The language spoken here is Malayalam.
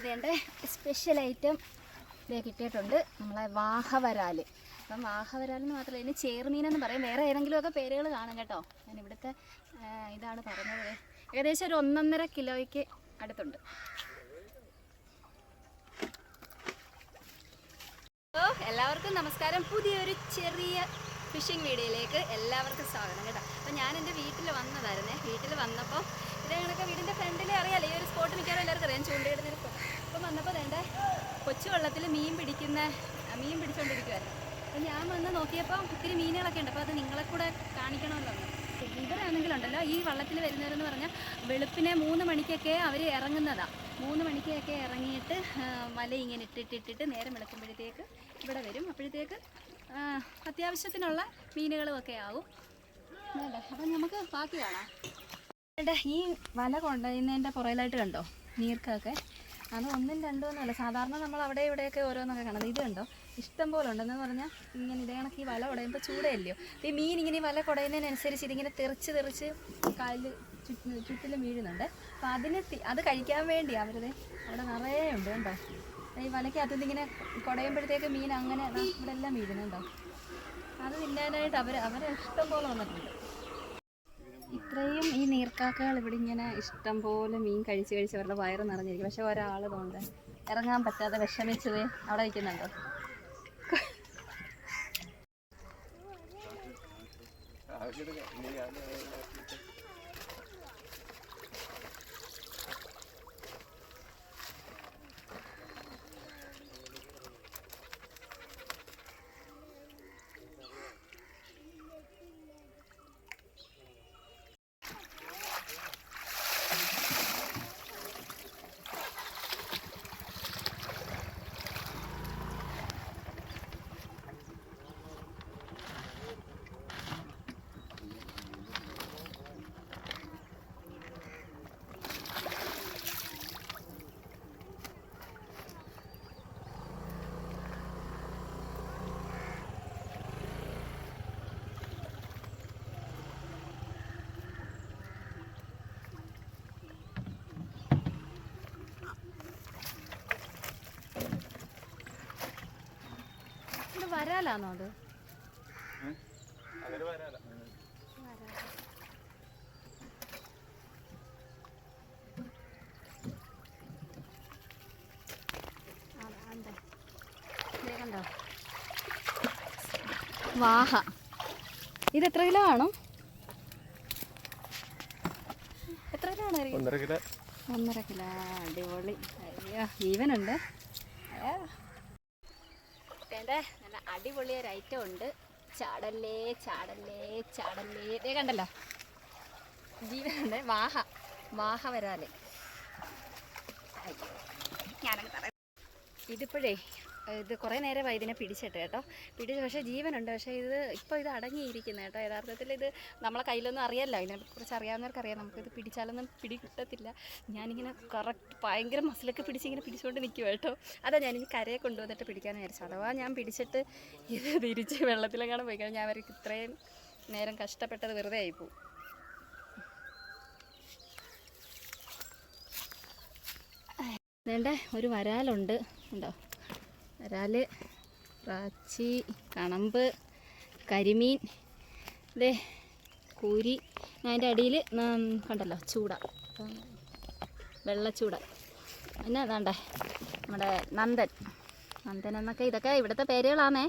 ഇതേണ്ട സ്പെഷ്യൽ ഐറ്റം ഇതേ കിട്ടിയിട്ടുണ്ട്. നമ്മളെ വാഹവരാൽ അപ്പം വാഹവരാലെന്ന് മാത്രമല്ല ഇതിന് ചേർമീനെന്ന് പറയും. വേറെ ഏതെങ്കിലുമൊക്കെ പേരുകൾ കാണും കേട്ടോ. ഞാൻ ഇവിടുത്തെ ഇതാണ് പറഞ്ഞത്. ഏകദേശം ഒരു ഒന്നൊന്നര കിലോയ്ക്ക് അടുത്തുണ്ട്. ഓ എല്ലാവർക്കും നമസ്കാരം. പുതിയൊരു ചെറിയ ഫിഷിംഗ് വീഡിയോയിലേക്ക് എല്ലാവർക്കും സ്വാഗതം കേട്ടോ. അപ്പോൾ ഞാൻ എന്റെ വീട്ടിൽ വന്നതായിരുന്നേ. വീട്ടിൽ വന്നപ്പോൾ ഇത് ഞങ്ങൾക്ക് വീടിന്റെ ഫ്രണ്ടിൽ അറിയാലോ ഈ ഒരു സ്പോട്ട് മിക്കവാറും എല്ലാവർക്കും അറിയാം. ചൂണ്ടയിടുന്ന ഒരു സ്പോട്ട് വന്നപ്പോൾ വേണ്ട കൊച്ചു വെള്ളത്തിൽ മീൻ പിടിക്കുന്ന മീൻ പിടിച്ചുകൊണ്ടിരിക്കുമായിരുന്നു അപ്പം ഞാൻ വന്ന് നോക്കിയപ്പോൾ ഒത്തിരി മീനുകളൊക്കെ ഉണ്ട്. അപ്പോൾ അത് നിങ്ങളെ കൂടെ കാണിക്കണമല്ലോ എന്ന്. ഇവരാണെങ്കിലുണ്ടല്ലോ ഈ വള്ളത്തിൽ വരുന്നവരെന്ന് പറഞ്ഞാൽ വെളുപ്പിനെ മൂന്ന് മണിക്കൊക്കെ അവർ ഇറങ്ങുന്നതാണ് മൂന്ന് മണിക്കൊക്കെ ഇറങ്ങിയിട്ട് വല ഇങ്ങനെ ഇട്ടിട്ടിട്ടിട്ട് നേരം വെളുക്കുമ്പോഴത്തേക്ക് ഇവിടെ വരും. അപ്പോഴത്തേക്ക് അത്യാവശ്യത്തിനുള്ള മീനുകളും ഒക്കെ ആവും. അപ്പം നമുക്ക് ബാക്കി കാണാം. ഈ വല കൊണ്ടുവന്നതിന്റെ പുറകിലായിട്ട് കണ്ടോ നീർക്കൊക്കെ? അത് ഒന്നും രണ്ടും ഒന്നുമല്ല സാധാരണ നമ്മൾ അവിടെ ഇവിടെയൊക്കെ ഓരോന്നൊക്കെ കാണുന്നത്. ഇത് കണ്ടോ? ഇഷ്ടം പോലെ ഉണ്ടെന്ന് പറഞ്ഞാൽ ഇങ്ങനെ ഇതേ കണക്ക് ഈ വല കുടയുമ്പോൾ ചൂടയല്ലയോ ഈ മീൻ ഇങ്ങനെ ഈ വല കുടയുന്നതിനനുസരിച്ച് ഇതിങ്ങനെ തെറിച്ച് തെറിച്ച് കാലിൽ ചുറ്റും ചുറ്റിലും വീഴുന്നുണ്ട്. അപ്പോൾ അതിന് അത് കഴിക്കാൻ വേണ്ടി അവരുടെ അവിടെ നിറയെ ഉണ്ട് കേട്ടോ ഈ വലയ്ക്കകത്തുനിന്ന് ഇങ്ങനെ കുടയുമ്പോഴത്തേക്ക് മീൻ അങ്ങനെ ഇവിടെ എല്ലാം വീഴുന്നുണ്ടോ അത് തിന്നാനായിട്ട് അവർ അവരെ ഇഷ്ടം പോലെ വന്നിട്ടുണ്ട്. ഇത്രയും ഈ നീർക്കാക്കകൾ ഇവിടെ ഇങ്ങനെ ഇഷ്ടം പോലെ മീൻ കഴിച്ച് കഴിച്ച് അവരുടെ വയറ് നിറഞ്ഞിരിക്കും. പക്ഷെ ഒരാൾ തോന്നുന്നത് ഇറങ്ങാൻ പറ്റാതെ വിഷമിച്ചത് അവിടെ വയ്ക്കുന്നുണ്ടോ വരാലാണോ അത്? കണ്ടോ വാഹ. ഇത് എത്ര കിലോ ആണോ എത്ര കിലോ ആണ് ഒന്നര കിലോ. ഒന്നര കിലോ. അടിപൊളി. അയ്യോ ജീവനുണ്ട്. അയ്യോ. വേണ്ടേ? നല്ല അടിപൊളി ഒരു ഐറ്റം ഉണ്ട്. ചാടല്ലേ ചാടല്ലേ ചാടല്ലേ. ഇതേ കണ്ടല്ലോ. ജീവനുണ്ട് വാഹ വാഹ വരാൽ. ഇതിപ്പോഴേ ഇത് കുറേ നേരമായി ഇതിനെ പിടിച്ചിട്ട് കേട്ടോ. പിടിച്ച് പക്ഷേ ജീവനുണ്ട്. പക്ഷേ ഇത് ഇപ്പോൾ ഇത് അടങ്ങിയിരിക്കുന്നത് കേട്ടോ. യഥാർത്ഥത്തിൽ ഇത് നമ്മളെ കയ്യിലൊന്നും അറിയാമല്ലോ ഇതിനെക്കുറിച്ച് അറിയാവുന്നവർക്ക് അറിയാം നമുക്കിത് പിടിച്ചാലൊന്നും പിടി കിട്ടത്തില്ല ഞാനിങ്ങനെ കറക്റ്റ് ഭയങ്കര മസിലൊക്കെ പിടിച്ചിങ്ങനെ പിടിച്ചുകൊണ്ട് നിൽക്കുക കേട്ടോ. അതാ ഞാനിനി കരയെ കൊണ്ടുവന്നിട്ട് പിടിക്കാമെന്ന് വിചാരിച്ചു അഥവാ ഞാൻ പിടിച്ചിട്ട് ഇത് തിരിച്ച് വെള്ളത്തിലെങ്ങാണ് പോയി കഴിഞ്ഞാൽ ഞാൻ അവർക്ക് ഇത്രയും നേരം കഷ്ടപ്പെട്ടത് വെറുതെ ആയിപ്പോവും വേണ്ട? ഒരു വരാലുണ്ട്. ഉണ്ടോ? വരാൽ റാച്ചി കണമ്പ് കരിമീൻ ദേ കൂരി. അതിന്റെ അടിയിൽ കണ്ടല്ലോ ചൂട. വെള്ളച്ചൂട പിന്നെ അതാണ്ടേ നമ്മുടെ നന്ദൻ. നന്ദൻ എന്നൊക്കെ ഇതൊക്കെ ഇവിടുത്തെ പേരുകളാണേ